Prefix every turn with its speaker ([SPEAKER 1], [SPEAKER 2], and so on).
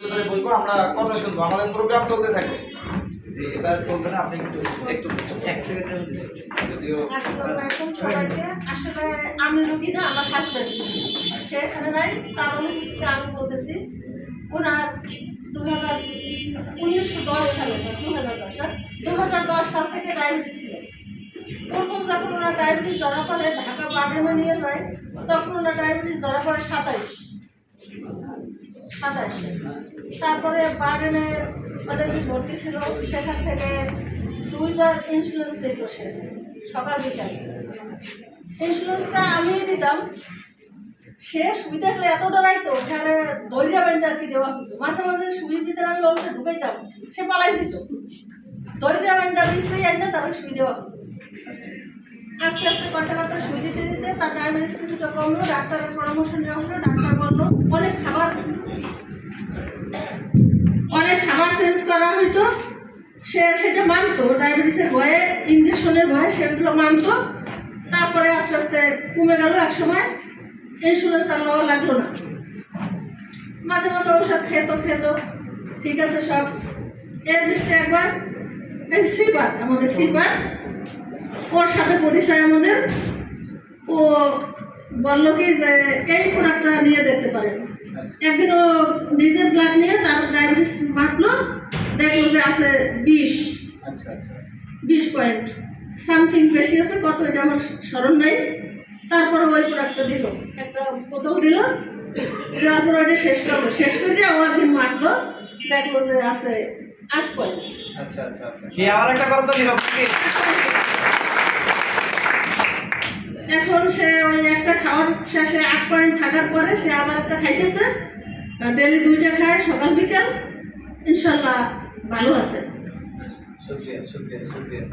[SPEAKER 1] বলব আমরা কথা শুনব আমাদের প্রোগ্রাম চলতে থাকবে।
[SPEAKER 2] যে এটা চলবে না আপনি একটু একটু এক সেকেন্ডের যদিও
[SPEAKER 3] আসলে আমি রুগী না আমার হাজব্যান্ড সে এখানে নাই তার অনুপস্থিতি আমি বলতেছি ওনার দু হাজার উনিশশো দশ সালে দু হাজার দশ দু হাজার দশ সাল থেকে ডায়াবেটিস ছিল। প্রথম যখন ওনার ডায়াবেটিস ধরা পড়ে ঢাকা বার্ডেমে নিয়ে যায় তখন ওনার ডায়াবেটিস ধরা পড়ে সাতাইশ। সাতাইশ তারপরে বার্ডেনে অনেকদিন ভর্তি ছিল, সেখান থেকে দুইবার ইন্স্যুরেন্স দিত সে, সকাল বিকাল। ইন্স্যুরেন্সটা আমিই দিতাম। সে সুই দেখলে এত ডরাইতো এখানে দৈর্ঘ্য ব্যান্ড আর কি দেওয়া হতো? মাঝে মাঝে সুইয়ের ভিতরে আমি অবশ্যই ঢুকাইতাম, সে পালাই দিত দৈর্ঘ্য ব্যান্ডটা বিশ্রী আইনে তারপরে সুই দেওয়া হতো। আস্তে আস্তে কথা কথা সুই দিতে দিতে তার ডায়াবেটিস কিছুটা কমলো, ডাক্তারের পরামর্শ নেওয়া হলো, ডাক্তার বলল, অনেক খাবার অনেক খাবার চেঞ্জ করা হইতো। সে, সেটা মানতো ডায়াবেটিসের ভয়ে ইনজেকশনের ভয়ে সেগুলো মানতো। তারপরে আস্তে আস্তে কমে গেল এক সময় ইন্স্যুরেন্স আর লওয়া লাগল না। মাঝে মাঝে ঔষধ খেত খেত, ঠিক আছে সব। এর দিকটা একবার, এই সিবার আমাদের সিবার ওর সাথে পরিচয় আমাদের। ও বলল কি যে এই প্রোডাক্টটা নিয়ে দেখতে পারেন একদিন ও নিজের ব্লাড নিয়ে তার ডায়াবেটিস মাপলো দেখল যে আছে বিশ।
[SPEAKER 2] আচ্ছা আচ্ছা
[SPEAKER 3] বিশ পয়েন্ট সামথিং বেশি আছে কত এটা আমার স্মরণ নাই। তারপরে ওই প্রোডাক্টটা দিল। একটা বোতল দিল। দেওয়ার পর ওইটা শেষ করল। শেষ করে ও একদিন মাপলো দেখল যে আছে আট পয়েন্ট
[SPEAKER 2] আচ্ছা আচ্ছা আচ্ছা।
[SPEAKER 1] কি আমার একটা কথা দিল
[SPEAKER 3] এখন সে ওই খাওয়ার শেষে আট পয়েন্ট থাকার পরে সে আবার একটা খাইতেছে। ডেলি দুইটা খায় সকাল, বিকাল। ইনশাল্লাহ ভালো আছে।
[SPEAKER 2] শুক্রিয়া শুক্রিয়া শুক্রিয়া।